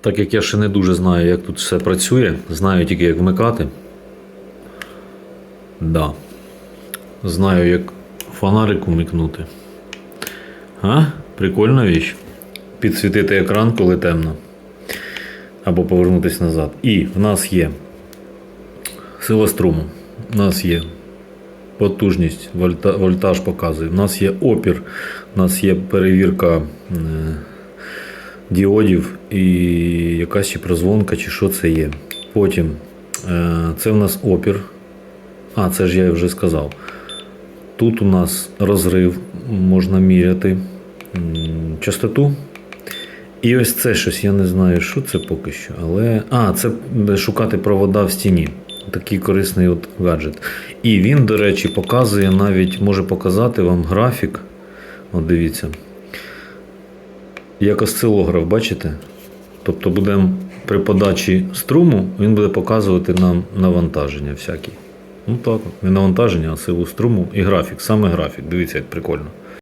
Так як я ще не дуже знаю, як тут все працює, знаю тільки як вмикати. Да. Знаю, як фонарик умикнути. А? Прикольна віч. Підсвітити екран, коли темно. Або повернутися назад. І в нас є сила струму. У нас є потужність, вольтаж показує. У нас є опір, у нас є перевірка е, діодів і якась ще прозвонка, чи що це є. Потім е, це в нас опір. А, це ж я вже сказав. Тут у нас розрив, можна міряти частоту. І ось це щось, я не знаю, що це поки що, але. А, це шукати провода в стіні. Такий корисний от гаджет. І він, до речі, показує навіть, може показати вам графік. От дивіться. Як осцилограф, бачите? Тобто будемо при подачі струму, він буде показувати нам навантаження всякі. Ну так, не навантаження, а силу струму і графік. Саме графік. Дивіться, як прикольно.